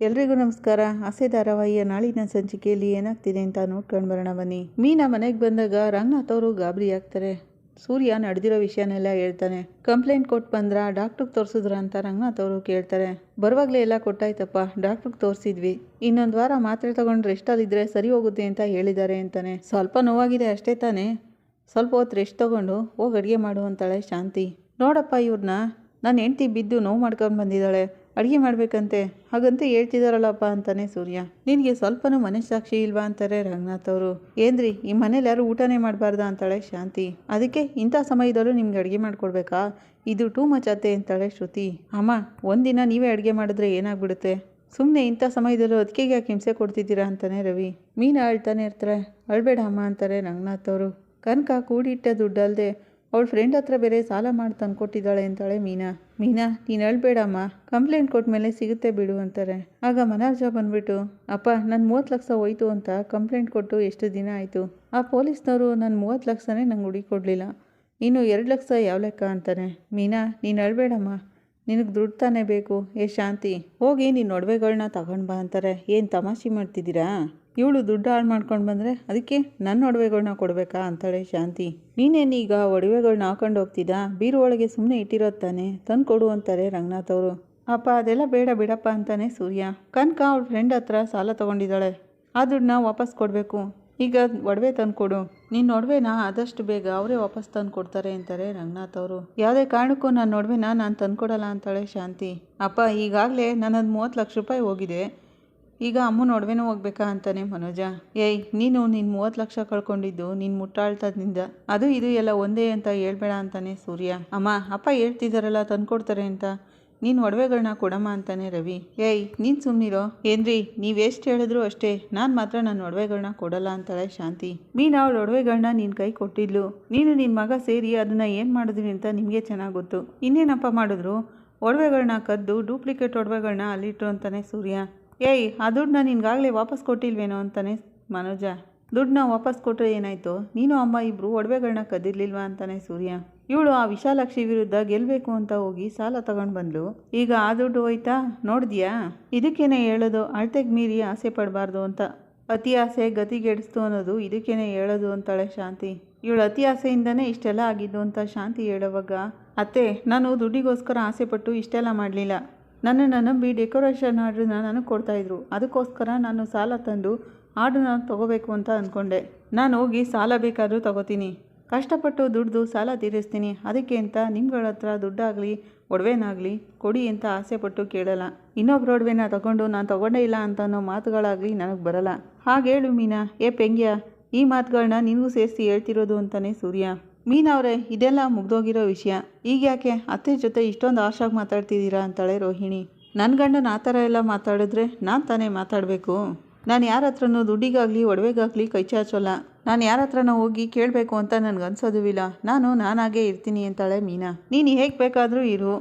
ಎಲ್ರಿಗೂ ನಮಸ್ಕಾರ. ಆಸೆ ಧಾರಾವಾಹಿಯ ನಾಳಿನ ಸಂಚಿಕೆಯಲ್ಲಿ ಏನಾಗ್ತಿದೆ ಅಂತ ನೋಡ್ಕೊಂಡು ಬರೋಣ ಬನ್ನಿ. ಮೀನಾ ಮನೆಗೆ ಬಂದಾಗ ರಂಗನಾಥ್ ಅವರು ಗಾಬರಿ ಆಗ್ತಾರೆ. ಸೂರ್ಯ ನಡೆದಿರೋ ವಿಷಯನೆಲ್ಲ ಹೇಳ್ತಾನೆ. ಕಂಪ್ಲೇಂಟ್ ಕೊಟ್ಟು ಬಂದ್ರ ಡಾಕ್ಟ್ರಿಗೆ ತೋರಿಸಿದ್ರ ಅಂತ ರಂಗನಾಥ್ ಅವರು ಕೇಳ್ತಾರೆ. ಬರುವಾಗಲೇ ಎಲ್ಲ ಕೊಟ್ಟಾಯ್ತಪ್ಪ, ಡಾಕ್ಟ್ರಿಗೆ ತೋರಿಸಿದ್ವಿ. ಇನ್ನೊಂದು ವಾರ ಮಾತ್ರೆ ತಗೊಂಡು ರೆಸ್ಟಲ್ಲಿದ್ದರೆ ಸರಿ ಹೋಗುತ್ತೆ ಅಂತ ಹೇಳಿದ್ದಾರೆ ಅಂತಾನೆ. ಸ್ವಲ್ಪ ನೋವಾಗಿದೆ ಅಷ್ಟೇ ತಾನೇ. ಸ್ವಲ್ಪ ಹೊತ್ತು ರೆಸ್ಟ್ ತಗೊಂಡು ಹೋಗಿ ಅಡುಗೆ ಮಾಡು ಅಂತಾಳೆ ಶಾಂತಿ. ನೋಡಪ್ಪ ಇವ್ರನ್ನ ನನ್ನ ಹೆಂಡ್ತಿ ಬಿದ್ದು ನೋವು ಮಾಡ್ಕೊಂಡು ಬಂದಿದ್ದಾಳೆ. ಅಡುಗೆ ಮಾಡಬೇಕಂತೆ. ಹಾಗಂತ ಹೇಳ್ತಿದಾರಲ್ಲಪ್ಪ ಅಂತಾನೆ ಸೂರ್ಯ. ನಿನಗೆ ಸ್ವಲ್ಪನೂ ಮನಸ್ಸಾಕ್ಷಿ ಇಲ್ವಾ ಅಂತಾರೆ ರಂಗನಾಥ್ ಅವರು. ಏನ್ರಿ, ಈ ಮನೇಲಿ ಯಾರು ಊಟನೇ ಮಾಡಬಾರ್ದಾ ಅಂತಾಳೆ ಶಾಂತಿ. ಅದಕ್ಕೆ ಇಂಥ ಸಮಯದಲ್ಲೂ ನಿಮ್ಗೆ ಅಡುಗೆ ಮಾಡಿಕೊಡ್ಬೇಕಾ? ಇದು ಟೂ ಮಚ್ ಅತ್ತೆ ಅಂತಾಳೆ ಶ್ರುತಿ. ಅಮ್ಮ, ಒಂದಿನ ನೀವೇ ಅಡುಗೆ ಮಾಡಿದ್ರೆ ಏನಾಗ್ಬಿಡುತ್ತೆ? ಸುಮ್ಮನೆ ಇಂಥ ಸಮಯದಲ್ಲೂ ಅದಕ್ಕೆ ಯಾಕೆ ಹಿಂಸೆ ಕೊಡ್ತಿದ್ದೀರಾ ಅಂತಾನೆ ರವಿ. ಮೀನು ಅಳ್ತಾನೆ ಇರ್ತಾರೆ. ಅಳ್ಬೇಡ ಅಮ್ಮ ಅಂತಾರೆ ರಂಗನಾಥ್ ಅವರು. ಕನಕ ಕೂಡಿಟ್ಟ ದುಡ್ಡಲ್ಲದೆ ಅವಳ ಫ್ರೆಂಡ್ ಹತ್ರ ಬೇರೆ ಸಾಲ ಮಾಡಿ ತಂದ್ಕೊಟ್ಟಿದ್ದಾಳೆ ಅಂತಾಳೆ ಮೀನಾ. ಮೀನಾ, ನೀನು ಹೇಳ್ಬೇಡಮ್ಮ. ಕಂಪ್ಲೇಂಟ್ ಕೊಟ್ಮೇಲೆ ಸಿಗುತ್ತೆ ಬಿಡು ಅಂತಾರೆ. ಆಗ ಮನಾರ್ಜ ಬಂದ್ಬಿಟ್ಟು, ಅಪ್ಪ ನನ್ನ ಮೂವತ್ತು ಲಕ್ಷ ಹೋಯ್ತು ಅಂತ ಕಂಪ್ಲೇಂಟ್ ಕೊಟ್ಟು ಎಷ್ಟು ದಿನ ಆಯಿತು? ಆ ಪೊಲೀಸ್ನವರು ನನ್ನ ಮೂವತ್ತು ಲಕ್ಷನೇ ನಂಗೆ ಹುಡುಕಿ ಕೊಡಲಿಲ್ಲ. ಇನ್ನು ಎರಡು ಲಕ್ಷ ಯಾವ ಲೆಕ್ಕ ಅಂತಾನೆ. ಮೀನಾ, ನೀನು ಹೇಳ್ಬೇಡಮ್ಮ. ನಿನಗೆ ದುಡ್ಡು ತಾನೇ ಬೇಕು. ಏ ಶಾಂತಿ, ಹೋಗಿ ನೀನು ಒಡವೆಗಳನ್ನ ತಗೊಂಡು ಬಾ ಅಂತಾರೆ. ಏನು ತಮಾಷೆ ಮಾಡ್ತಿದ್ದೀರಾ? ಇವಳು ದುಡ್ಡು ಹಾಳು ಮಾಡ್ಕೊಂಡು ಬಂದರೆ ಅದಕ್ಕೆ ನನ್ನ ಒಡವೆಗಳನ್ನ ಕೊಡಬೇಕಾ ಅಂತಾಳೆ ಶಾಂತಿ. ನೀನೇನೀಗ ಒಡವೆಗಳನ್ನ ಹಾಕೊಂಡು ಹೋಗ್ತಿದ್ದ ಬೀರು ಒಳಗೆ ಸುಮ್ಮನೆ ಇಟ್ಟಿರೋದು ತಾನೆ. ತಂದು ಕೊಡು ಅಂತಾರೆ ರಂಗನಾಥ್ ಅವರು. ಅಪ್ಪ, ಅದೆಲ್ಲ ಬೇಡ ಬಿಡಪ್ಪ ಅಂತಾನೆ ಸೂರ್ಯ. ಕನಕ ಅವ್ಳ ಫ್ರೆಂಡ್ ಹತ್ರ ಸಾಲ ತೊಗೊಂಡಿದ್ದಾಳೆ. ಆ ದುಡ್ಡನ್ನ ವಾಪಸ್ ಕೊಡಬೇಕು. ಈಗ ಒಡವೆ ತಂದುಕೊಡು ನಿನ್ನ ಒಡವೆನ ಆದಷ್ಟು ಬೇಗ ಅವರೇ ವಾಪಸ್ ತಂದು ಕೊಡ್ತಾರೆ ಅಂತಾರೆ ರಂಗನಾಥ್ ಅವರು. ಯಾವುದೇ ಕಾರಣಕ್ಕೂ ನನ್ನ ಒಡವೆನ ನಾನು ತಂದುಕೊಡಲ್ಲ ಅಂತಾಳೆ ಶಾಂತಿ. ಅಪ್ಪ, ಈಗಾಗಲೇ ನನ್ನದು ಮೂವತ್ತು ಲಕ್ಷ ರೂಪಾಯಿ ಹೋಗಿದೆ. ಈಗ ಅಮ್ಮನ ಒಡವೆನೂ ಹೋಗ್ಬೇಕಾ ಅಂತಾನೆ ಮನೋಜ. ಏಯ್, ನೀನು ನಿನ್ನ ಮೂವತ್ತು ಲಕ್ಷ ಕಳ್ಕೊಂಡಿದ್ದು ನಿನ್ನ ಮುಟ್ಟಾಳ್ತದಿಂದ. ಅದು ಇದು ಎಲ್ಲ ಒಂದೇ ಅಂತ ಹೇಳ್ಬೇಡ ಅಂತಾನೆ ಸೂರ್ಯ. ಅಮ್ಮ, ಅಪ್ಪ ಹೇಳ್ತಿದ್ದಾರಲ್ಲ ತಂದ್ಕೊಡ್ತಾರೆ ಅಂತ. ನೀನು ಒಡವೆಗಳನ್ನ ಕೊಡಮ್ಮ ಅಂತಾನೆ ರವಿ. ಏಯ್, ನೀನು ಸುಮ್ಮನಿರೋ ಏನ್ರಿ, ನೀವೆಷ್ಟು ಹೇಳಿದ್ರು ಅಷ್ಟೇ. ನಾನು ಮಾತ್ರ ನನ್ನ ಒಡವೆಗಳನ್ನ ಕೊಡಲ್ಲ ಅಂತಾಳೆ ಶಾಂತಿ. ಮೀನು ಅವಳ ಒಡವೆಗಳನ್ನ ನಿನ್ನ ಕೈ ಕೊಟ್ಟಿದ್ಲು. ನೀನು ನಿನ್ನ ಮಗ ಸೇರಿ ಅದನ್ನ ಏನು ಮಾಡಿದ್ರಿ ಅಂತ ನಿಮಗೆ ಚೆನ್ನಾಗಿ ಗೊತ್ತು. ಇನ್ನೇನಪ್ಪ ಮಾಡಿದ್ರು? ಒಡವೆಗಳನ್ನ ಕದ್ದು ಡೂಪ್ಲಿಕೇಟ್ ಒಡವೆಗಳನ್ನ ಅಲ್ಲಿಟ್ರು ಅಂತಾನೆ ಸೂರ್ಯ. ಏಯ್, ಆ ದುಡ್ಡನ್ನ ನಿನ್ಗಾಗಲೇ ವಾಪಸ್ ಕೊಟ್ಟಿಲ್ವೇನೋ ಅಂತಾನೆ ಮನೋಜ. ದುಡ್ಡನ್ನ ವಾಪಸ್ ಕೊಟ್ಟರೆ ಏನಾಯಿತು? ನೀನು, ಅಮ್ಮ ಇಬ್ಬರು ಒಡವೆಗಳನ್ನ ಕದಿರ್ಲಿಲ್ವಾ ಅಂತಾನೆ ಸೂರ್ಯ. ಇವಳು ಆ ವಿಶಾಲಾಕ್ಷಿ ವಿರುದ್ಧ ಗೆಲ್ಲಬೇಕು ಅಂತ ಹೋಗಿ ಸಾಲ ತಗೊಂಡು ಬಂದ್ಲು. ಈಗ ಆ ದುಡ್ಡು ಹೋಯ್ತಾ? ನೋಡಿದ್ಯಾ? ಇದಕ್ಕೇನೆ ಹೇಳೋದು, ಅಳ್ತೆಗೆ ಮೀರಿ ಆಸೆ ಪಡಬಾರ್ದು ಅಂತ. ಅತಿ ಆಸೆ ಗತಿಗೆಡಿಸ್ತು ಅನ್ನೋದು ಇದಕ್ಕೇನೆ ಹೇಳೋದು ಅಂತಾಳೆ ಶಾಂತಿ. ಇವಳು ಅತಿ ಆಸೆಯಿಂದನೇ ಇಷ್ಟೆಲ್ಲ ಆಗಿದ್ದು ಅಂತ ಶಾಂತಿ ಹೇಳೋವಾಗ, ಅತ್ತೆ, ನಾನು ದುಡ್ಡಿಗೋಸ್ಕರ ಆಸೆ ಪಟ್ಟು ಇಷ್ಟೆಲ್ಲ ಮಾಡಲಿಲ್ಲ. ನನ್ನನ್ನು ನಂಬಿ ಡೆಕೋರೇಷನ್ ಆರ್ಡ್ರನ್ನ ನನಗೆ ಕೊಡ್ತಾಯಿದ್ರು. ಅದಕ್ಕೋಸ್ಕರ ನಾನು ಸಾಲ ತಂದು ಆರ್ಡ್ರನ್ನ ತೊಗೋಬೇಕು ಅಂತ ಅಂದ್ಕೊಂಡೆ. ನಾನು ಹೋಗಿ ಸಾಲ ಬೇಕಾದರೂ ತಗೋತೀನಿ. ಕಷ್ಟಪಟ್ಟು ದುಡ್ದು ಸಾಲ ತೀರಿಸ್ತೀನಿ. ಅದಕ್ಕೆ ಅಂತ ನಿಮ್ಗಳ ಹತ್ರ ದುಡ್ಡಾಗಲಿ, ಒಡವೆನಾಗಲಿ ಕೊಡಿ ಅಂತ ಆಸೆಪಟ್ಟು ಕೇಳಲ್ಲ. ಇನ್ನೊಬ್ರ ಒಡವೆನ ತಗೊಂಡು ನಾನು ತಗೊಂಡೇ ಇಲ್ಲ ಅಂತ ಅನ್ನೋ ಮಾತುಗಳಾಗಲಿ ನನಗೆ ಬರಲ್ಲ. ಹಾಗೇಳು ಮೀನಾ. ಏ ಪೆಂಗ್ಯ, ಈ ಮಾತುಗಳನ್ನ ನಿನಗೂ ಸೇರಿಸಿ ಹೇಳ್ತಿರೋದು ಅಂತಾನೆ ಸೂರ್ಯ. ಮೀನಾ ಅವರೇ, ಇದೆಲ್ಲ ಮುಗ್ದೋಗಿರೋ ವಿಷಯ. ಈಗ ಯಾಕೆ? ಅತ್ತೆ ಜೊತೆ ಇಷ್ಟೊಂದು ಆಶಾಗಿ ಮಾತಾಡ್ತಿದ್ದೀರಾ ಅಂತಾಳೆ ರೋಹಿಣಿ. ನನ್ನ ಗಂಡನ ಆ ಥರ ಎಲ್ಲ ಮಾತಾಡಿದ್ರೆ ನಾನು ತಾನೇ ಮಾತಾಡಬೇಕು? ನಾನು ಯಾರ ಹತ್ರನೂ ದುಡ್ಡಿಗಾಗಲಿ, ಒಡವೆಗಾಗಲಿ ಕೈ ಚಾಚೋಲ್ಲ. ನಾನು ಯಾರ ಹತ್ರನ ಹೋಗಿ ಕೇಳಬೇಕು ಅಂತ ನನಗೆ ಇಲ್ಲ ನಾನು ನಾನಾಗೇ ಇರ್ತೀನಿ ಅಂತಾಳೆ ಮೀನಾ. ನೀನು ಹೇಗೆ ಬೇಕಾದರೂ ಇರು.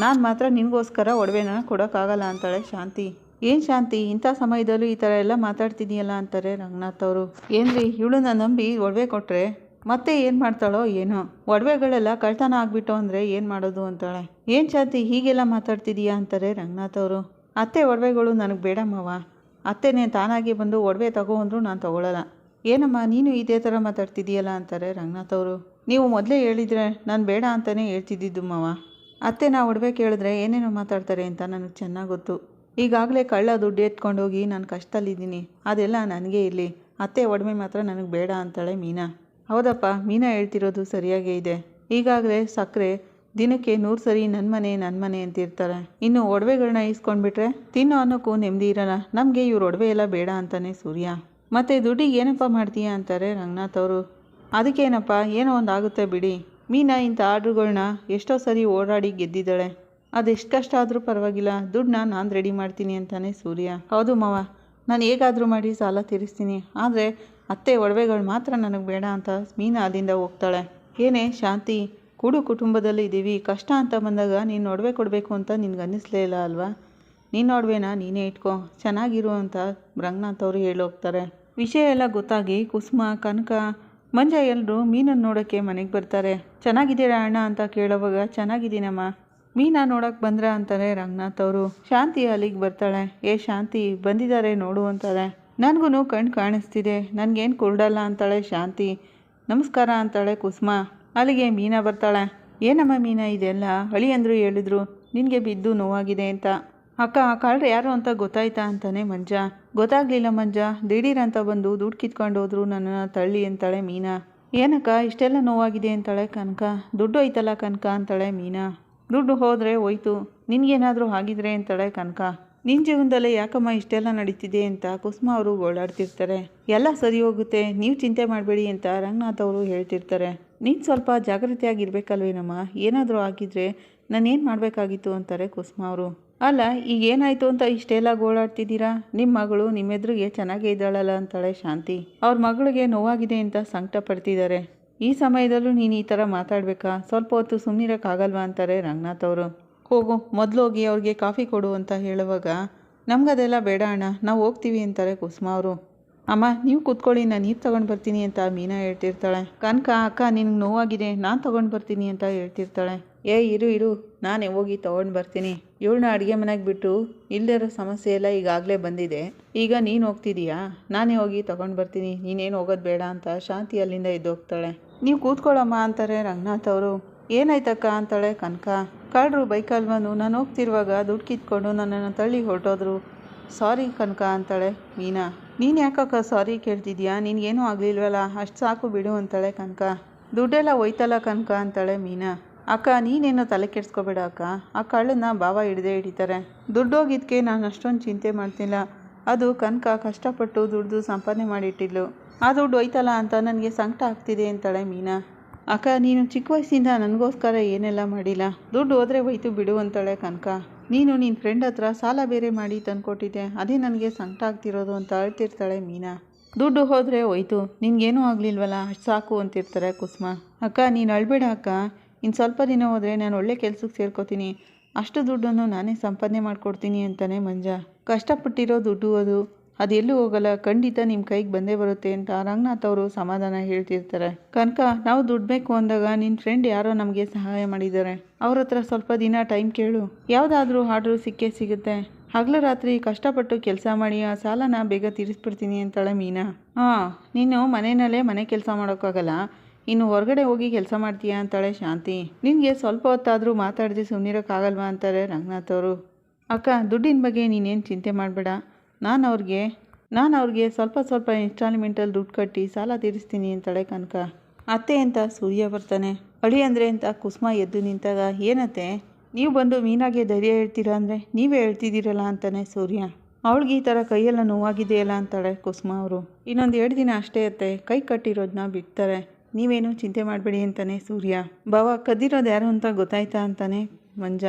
ನಾನು ಮಾತ್ರ ನಿನಗೋಸ್ಕರ ಒಡವೆನ ಕೊಡೋಕ್ಕಾಗಲ್ಲ ಅಂತಾಳೆ ಶಾಂತಿ. ಏನು ಶಾಂತಿ? ಇಂಥ ಸಮಯದಲ್ಲೂ ಈ ಥರ ಎಲ್ಲ ಮಾತಾಡ್ತಿದೆಯಲ್ಲ ಅಂತಾರೆ ರಂಗನಾಥ್ ಅವರು. ಏನ್ರಿ ಇವಳನ್ನ ನಂಬಿ ಒಡವೆ ಕೊಟ್ಟರೆ ಮತ್ತೆ ಏನು ಮಾಡ್ತಾಳೋ ಏನೋ. ಒಡವೆಗಳೆಲ್ಲ ಕಳ್ತನ ಆಗ್ಬಿಟ್ಟು ಅಂದರೆ ಏನು ಮಾಡೋದು ಅಂತಾಳೆ. ಏನು ಚಾತಿ, ಹೀಗೆಲ್ಲ ಮಾತಾಡ್ತಿದೀಯಾ ಅಂತಾರೆ ರಂಗನಾಥ್ ಅವರು. ಅತ್ತೆ ಒಡವೆಗಳು ನನಗೆ ಬೇಡಮ್ಮವ ಅತ್ತೆನೇ ತಾನಾಗಿ ಬಂದು ಒಡವೆ ತಗೋ ಅಂದರೂ ನಾನು ತಗೊಳ್ಳಲ್ಲ ಏನಮ್ಮ, ನೀನು ಇದೇ ಥರ ಮಾತಾಡ್ತಿದೀಯಲ್ಲ ಅಂತಾರೆ ರಂಗನಾಥ್ ಅವರು. ನೀವು ಮೊದಲೇ ಹೇಳಿದರೆ ನಾನು ಬೇಡ ಅಂತಲೇ ಹೇಳ್ತಿದ್ದಿದ್ದು ಮಾವ. ಅತ್ತೆ ನಾ ಒಡವೆ ಕೇಳಿದ್ರೆ ಏನೇನೋ ಮಾತಾಡ್ತಾರೆ ಅಂತ ನನಗೆ ಚೆನ್ನಾಗಿ ಗೊತ್ತು. ಈಗಾಗಲೇ ಕಳ್ಳ ದುಡ್ಡು ಎತ್ಕೊಂಡೋಗಿ ನಾನು ಕಷ್ಟದಲ್ಲಿದ್ದೀನಿ. ಅದೆಲ್ಲ ನನಗೆ ಇರಲಿ. ಅತ್ತೆ ಒಡವೆ ಮಾತ್ರ ನನಗೆ ಬೇಡ ಅಂತಾಳೆ ಮೀನಾ. ಹೌದಪ್ಪ, ಮೀನಾ ಹೇಳ್ತಿರೋದು ಸರಿಯಾಗೇ ಇದೆ. ಈಗಾಗಲೇ ಸಕ್ಕರೆ ದಿನಕ್ಕೆ ನೂರು ಸರಿ ನನ್ನ ಮನೆ ನನ್ನ ಮನೆ ಅಂತಿರ್ತಾರೆ. ಇನ್ನು ಒಡವೆಗಳನ್ನ ಇಸ್ಕೊಂಡ್ಬಿಟ್ರೆ ತಿನ್ನೋ ಅನ್ನೋಕ್ಕೂ ನೆಮ್ಮದಿ ಇರೋಲ್ಲ. ನಮಗೆ ಇವ್ರ ಒಡವೆ ಎಲ್ಲ ಬೇಡ ಅಂತಾನೆ ಸೂರ್ಯ. ಮತ್ತು ದುಡ್ಡಿಗೆ ಏನಪ್ಪ ಮಾಡ್ತೀಯ ಅಂತಾರೆ ರಂಗನಾಥ್ ಅವರು. ಅದಕ್ಕೇನಪ್ಪ, ಏನೋ ಒಂದು ಆಗುತ್ತೆ ಬಿಡಿ. ಮೀನಾ ಇಂಥ ಆರ್ಡ್ರುಗಳನ್ನ ಎಷ್ಟೋ ಸರಿ ಓಡಾಡಿ ಗೆದ್ದಿದ್ದಾಳೆ. ಅದೆಷ್ಟು ಕಷ್ಟ ಆದರೂ ಪರವಾಗಿಲ್ಲ. ದುಡ್ಡನ್ನ ನಾನು ರೆಡಿ ಮಾಡ್ತೀನಿ ಅಂತಾನೆ ಸೂರ್ಯ. ಹೌದು ಮಾವ, ನಾನು ಹೇಗಾದರೂ ಮಾಡಿ ಸಾಲ ತೀರಿಸ್ತೀನಿ. ಆದರೆ ಅತ್ತೆ ಒಡವೆಗಳು ಮಾತ್ರ ನನಗೆ ಬೇಡ ಅಂತ ಮೀನಾ ಅಲ್ಲಿಂದ ಹೋಗ್ತಾಳೆ. ಏನೇ ಶಾಂತಿ, ಕೂಡು ಕುಟುಂಬದಲ್ಲಿ ಇದ್ದೀವಿ ಕಷ್ಟ ಅಂತ ಬಂದಾಗ ನೀನು ಒಡವೆ ಕೊಡಬೇಕು ಅಂತ ನಿನ್ಗೆ ಅನ್ನಿಸ್ಲೇ ಇಲ್ಲ ಅಲ್ವಾ? ನೀನು ಒಡವೆನ ನೀನೇ ಇಟ್ಕೋ, ಚೆನ್ನಾಗಿರು ಅಂತ ರಂಗನಾಥ್ ಅವರು ಹೇಳೋಗ್ತಾರೆ. ವಿಷಯ ಎಲ್ಲ ಗೊತ್ತಾಗಿ ಕುಸುಮ, ಕನಕ, ಮಂಜ ಎಲ್ಲರೂ ಮೀನನ್ನು ನೋಡೋಕ್ಕೆ ಮನೆಗೆ ಬರ್ತಾರೆ. ಚೆನ್ನಾಗಿದ್ದೀರಾ ಅಣ್ಣ ಅಂತ ಕೇಳೋವಾಗ, ಚೆನ್ನಾಗಿದ್ದೀನಮ್ಮ. ಮೀನಾ ನೋಡೋಕೆ ಬಂದ್ರ? ಅಂತಾರೆ ರಂಗನಾಥ್ ಅವರು. ಶಾಂತಿ ಅಲ್ಲಿಗೆ ಬರ್ತಾಳೆ. ಏ ಶಾಂತಿ ಬಂದಿದ್ದಾರೆ ನೋಡು ಅಂತಾರೆ. ನನಗೂ ಕಣ್ಣು ಕಾಣಿಸ್ತಿದೆ. ನನಗೇನು ಕುರುಡಲ್ಲ ಅಂತಾಳೆ ಶಾಂತಿ. ನಮಸ್ಕಾರ ಅಂತಾಳೆ ಕುಸುಮ. ಅಲ್ಲಿಗೆ ಮೀನಾ ಬರ್ತಾಳೆ. ಏನಮ್ಮ ಮೀನಾ ಇದೆಲ್ಲ? ಹಳಿ ಅಂದರು ಹೇಳಿದ್ರು, ನಿನಗೆ ಬಿದ್ದು ನೋವಾಗಿದೆ ಅಂತ. ಅಕ್ಕ ಕಳ್ರು ಯಾರು ಅಂತ ಗೊತ್ತಾಯ್ತಾ ಅಂತಾನೆ ಮಂಜ. ಗೊತ್ತಾಗ್ಲಿಲ್ಲ ಮಂಜ. ಅಂತ ಬಂದು ದುಡ್ಡು ಕಿತ್ಕೊಂಡು ಹೋದ್ರು ನನ್ನನ್ನು ತಳ್ಳಿ ಅಂತಾಳೆ ಮೀನಾ. ಏನಕ್ಕ, ಇಷ್ಟೆಲ್ಲ ನೋವಾಗಿದೆ ಅಂತಾಳೆ ಕನಕ. ದುಡ್ಡು ಹೋಯ್ತಲ್ಲ ಕನಕ ಅಂತಾಳೆ ಮೀನಾ. ದುಡ್ಡು ಹೋದರೆ ಹೋಯ್ತು. ನಿನಗೇನಾದರೂ ಆಗಿದ್ರೆ ಅಂತಾಳೆ ಕನಕ. ನಿನ್ನ ಜೀವನದಲ್ಲೇ ಯಾಕಮ್ಮ ಇಷ್ಟೆಲ್ಲ ನಡೀತಿದೆ ಅಂತ ಕುಸುಮ ಅವರು ಓಡಾಡ್ತಿರ್ತಾರೆ? ಎಲ್ಲ ಸರಿ ಹೋಗುತ್ತೆ, ನೀವು ಚಿಂತೆ ಮಾಡಬೇಡಿ ಅಂತ ರಂಗನಾಥ್ ಅವರು ಹೇಳ್ತಿರ್ತಾರೆ. ನೀನು ಸ್ವಲ್ಪ ಜಾಗೃತಿಯಾಗಿರ್ಬೇಕಲ್ವೇನಮ್ಮ? ಏನಾದರೂ ಆಗಿದ್ರೆ ನಾನೇನು ಮಾಡಬೇಕಾಗಿತ್ತು ಅಂತಾರೆ ಕುಸುಮ ಅವರು. ಅಲ್ಲ, ಈಗ ಏನಾಯಿತು ಅಂತ ಇಷ್ಟೆಲ್ಲ ಗೋಳಾಡ್ತಿದ್ದೀರಾ? ನಿಮ್ಮ ಮಗಳು ನಿಮ್ಮೆದುರಿಗೆ ಚೆನ್ನಾಗೇ ಇದ್ದಾಳಲ್ಲ ಅಂತಾಳೆ ಶಾಂತಿ. ಅವ್ರ ಮಗಳಿಗೆ ನೋವಾಗಿದೆ ಅಂತ ಸಂಕಟ ಪಡ್ತಿದ್ದಾರೆ. ಈ ಸಮಯದಲ್ಲೂ ನೀನು ಈ ಥರ ಮಾತಾಡಬೇಕಾ? ಸ್ವಲ್ಪ ಹೊತ್ತು ಸುಮ್ಮನಿರೋಕ್ಕಾಗಲ್ವಾ ಅಂತಾರೆ ರಂಗನಾಥ್ ಅವರು. ಹೋಗು, ಮೊದಲು ಹೋಗಿ ಅವ್ರಿಗೆ ಕಾಫಿ ಕೊಡು ಅಂತ ಹೇಳುವಾಗ, ನಮಗದೆಲ್ಲ ಬೇಡ ಅಣ್ಣ, ನಾವು ಹೋಗ್ತೀವಿ ಅಂತಾರೆ ಕುಸುಮ ಅವರು. ಅಮ್ಮ, ನೀವು ಕೂತ್ಕೊಳ್ಳಿ ನಾನು ನೀರು ತೊಗೊಂಡು ಬರ್ತೀನಿ ಅಂತ ಮೀನಾ ಹೇಳ್ತಿರ್ತಾಳೆ. ಕನಕ, ಅಕ್ಕ, ನಿನಗೆ ನೋವಾಗಿದೆ, ನಾನು ತೊಗೊಂಡು ಬರ್ತೀನಿ ಅಂತ ಹೇಳ್ತಿರ್ತಾಳೆ. ಏ, ಇರು ಇರು, ನಾನೇ ಹೋಗಿ ತೊಗೊಂಡು ಬರ್ತೀನಿ. ಇವಳನ್ನ ಅಡುಗೆ ಮನೆಗೆ ಬಿಟ್ಟು ಇಲ್ಲದಿರೋ ಸಮಸ್ಯೆ ಎಲ್ಲ ಈಗಾಗಲೇ ಬಂದಿದೆ. ಈಗ ನೀನು ಹೋಗ್ತಿದೀಯಾ? ನಾನೇ ಹೋಗಿ ತೊಗೊಂಡು ಬರ್ತೀನಿ. ನೀನೇನು ಹೋಗೋದು ಬೇಡ ಅಂತ ಶಾಂತಿ ಅಲ್ಲಿಂದ ಎದ್ದು ಹೋಗ್ತಾಳೆ ನೀವು ಕೂತ್ಕೊಳ್ಳಮ್ಮ ಅಂತಾರೆ ರಂಗನಾಥ್ ಅವರು. ಏನಾಯ್ತಕ್ಕ ಅಂತಾಳೆ ಕನಕ. ಕಳ್ಳರು ಬೈಕಲ್ವನು ನಾನು ಹೋಗ್ತಿರುವಾಗ ದುಡ್ಡು ಕಿತ್ಕೊಂಡು ನನ್ನನ್ನು ತಳ್ಳಿ ಹೊರಟೋದ್ರು. ಸಾರಿ ಕನಕ ಅಂತಾಳೆ ಮೀನಾ. ನೀನು ಯಾಕಕ್ಕ ಸಾರಿ ಕೇಳ್ತಿದ್ಯಾ? ನಿನಗೇನೂ ಆಗಲಿಲ್ವಲ್ಲ? ಅಷ್ಟು ಸಾಕು ಬಿಡು ಅಂತಾಳೆ ಕನಕ. ದುಡ್ಡೆಲ್ಲ ಹೋಯ್ತಲ್ಲ ಕನಕ ಅಂತಾಳೆ ಮೀನಾ. ಅಕ್ಕ, ನೀನೇನೋ ತಲೆ ಕೆಡ್ಸ್ಕೊಬೇಡ ಅಕ್ಕ. ಆ ಕಳ್ಳನ್ನ ಭಾವ ಹಿಡ್ದೇ ಹಿಡಿತಾರೆ. ದುಡ್ಡು ಹೋಗಿದ್ಕೆ ನಾನು ಅಷ್ಟೊಂದು ಚಿಂತೆ ಮಾಡ್ತಿಲ್ಲ. ಅದು ಕನಕ ಕಷ್ಟಪಟ್ಟು ದುಡ್ದು ಸಂಪಾದನೆ ಮಾಡಿಟ್ಟಿದ್ಲು. ಆ ದುಡ್ಡು ಹೋಯ್ತಲ್ಲ ಅಂತ ನನಗೆ ಸಂಕಟ ಆಗ್ತಿದೆ ಅಂತಾಳೆ ಮೀನಾ. ಅಕ್ಕ, ನೀನು ಚಿಕ್ಕ ವಯಸ್ಸಿಂದ ನನಗೋಸ್ಕರ ಏನೆಲ್ಲ ಮಾಡಿಲ್ಲ? ದುಡ್ಡು ಹೋದರೆ ಹೋಯ್ತು ಬಿಡು ಅಂತಾಳೆ ಕನಕ. ನೀನು ನಿನ್ನ ಫ್ರೆಂಡ್ ಹತ್ರ ಸಾಲ ಬೇರೆ ಮಾಡಿ ತಂದ್ಕೊಟ್ಟಿದ್ದೆ. ಅದೇ ನನಗೆ ಸಂಕಟ ಆಗ್ತಿರೋದು ಅಂತ ಅಳ್ತಿರ್ತಾಳೆ ಮೀನಾ. ದುಡ್ಡು ಹೋದರೆ ಹೋಯ್ತು. ನಿನ್ಗೇನೂ ಆಗಲಿಲ್ವಲ್ಲ? ಅಷ್ಟು ಸಾಕು ಅಂತಿರ್ತಾರೆ ಕುಸುಮ. ಅಕ್ಕ, ನೀನು ಅಳ್ಬೇಡ ಅಕ್ಕ. ಇನ್ನು ಸ್ವಲ್ಪ ದಿನ ಹೋದರೆ ನಾನು ಒಳ್ಳೆ ಕೆಲ್ಸಕ್ಕೆ ಸೇರ್ಕೋತೀನಿ. ಅಷ್ಟು ದುಡ್ಡನ್ನು ನಾನೇ ಸಂಪಾದನೆ ಮಾಡಿಕೊಡ್ತೀನಿ ಅಂತಾನೆ ಮಂಜ. ಕಷ್ಟಪಟ್ಟಿರೋ ದುಡ್ಡು ಅದು. ಅದೆಲ್ಲೂ ಹೋಗಲ್ಲ, ಖಂಡಿತ ನಿಮ್ಮ ಕೈಗೆ ಬಂದೇ ಬರುತ್ತೆ ಅಂತ ರಂಗನಾಥ್ ಅವರು ಸಮಾಧಾನ ಹೇಳ್ತಿರ್ತಾರೆ. ಕನಕ, ನಾವು ದುಡ್ಡು ಬೇಕು ಅಂದಾಗ ನಿನ್ನ ಫ್ರೆಂಡ್ ಯಾರೋ ನಮಗೆ ಸಹಾಯ ಮಾಡಿದ್ದಾರೆ ಅವ್ರ ಹತ್ರ ಸ್ವಲ್ಪ ದಿನ ಟೈಮ್ ಕೇಳು. ಯಾವುದಾದ್ರೂ ಆರ್ಡ್ರು ಸಿಕ್ಕೇ ಸಿಗುತ್ತೆ. ಹಗಲು ರಾತ್ರಿ ಕಷ್ಟಪಟ್ಟು ಕೆಲಸ ಮಾಡಿ ಆ ಸಾಲನ ಬೇಗ ತೀರಿಸ್ಬಿಡ್ತೀನಿ ಅಂತಾಳೆ ಮೀನಾ. ಹಾಂ ನೀನು ಮನೆಯಲ್ಲೇ ಮನೆ ಕೆಲಸ ಮಾಡೋಕ್ಕಾಗಲ್ಲ? ಇನ್ನು ಹೊರಗಡೆ ಹೋಗಿ ಕೆಲಸ ಮಾಡ್ತೀಯಾ ಅಂತಾಳೆ ಶಾಂತಿ. ನಿನಗೆ ಸ್ವಲ್ಪ ಹೊತ್ತಾದರೂ ಮಾತಾಡದೆ ಸುಮ್ಮನಿರೋಕ್ಕಾಗಲ್ವಾ ಅಂತಾರೆ ರಂಗನಾಥ್ ಅವರು. ಅಕ್ಕ, ದುಡ್ಡಿನ ಬಗ್ಗೆ ನೀನೇನು ಚಿಂತೆ ಮಾಡಬೇಡ. ನಾನು ಅವ್ರಿಗೆ ನಾನು ಅವ್ರಿಗೆ ಸ್ವಲ್ಪ ಸ್ವಲ್ಪ ಇನ್ಸ್ಟಾಲ್ಮೆಂಟಲ್ಲಿ ದುಡ್ಡು ಕಟ್ಟಿ ಸಾಲ ತೀರಿಸ್ತೀನಿ ಅಂತಾಳೆ ಕನಕ. ಅತ್ತೆ ಅಂತ ಸೂರ್ಯ ಬರ್ತಾನೆ. ಅಳಿ ಅಂದರೆ ಅಂತ ಕುಸುಮ ಎದ್ದು ನಿಂತಾಗ, ಏನತ್ತೆ? ನೀವು ಬಂದು ಮೀನಾಗೆ ಧೈರ್ಯ ಹೇಳ್ತೀರಾ ಅಂದರೆ ನೀವೇ ಹೇಳ್ತಿದ್ದೀರಲ್ಲ ಅಂತಾನೆ ಸೂರ್ಯ. ಅವಳಿಗೆ ಈ ಥರ ಕೈಯೆಲ್ಲ ನೋವಾಗಿದೆಯಲ್ಲ ಅಂತಾಳೆ ಕುಸುಮ ಅವರು. ಇನ್ನೊಂದು ಎರಡು ದಿನ ಅಷ್ಟೇ ಅತ್ತೆ, ಕೈ ಕಟ್ಟಿರೋದನ್ನ ಬಿಡ್ತಾರೆ. ನೀವೇನು ಚಿಂತೆ ಮಾಡಬೇಡಿ ಅಂತಾನೆ ಸೂರ್ಯ. ಬಾವ ಕದ್ದಿರೋದು ಯಾರು ಅಂತ ಗೊತ್ತಾಯ್ತಾ ಅಂತಾನೆ ಮಂಜ.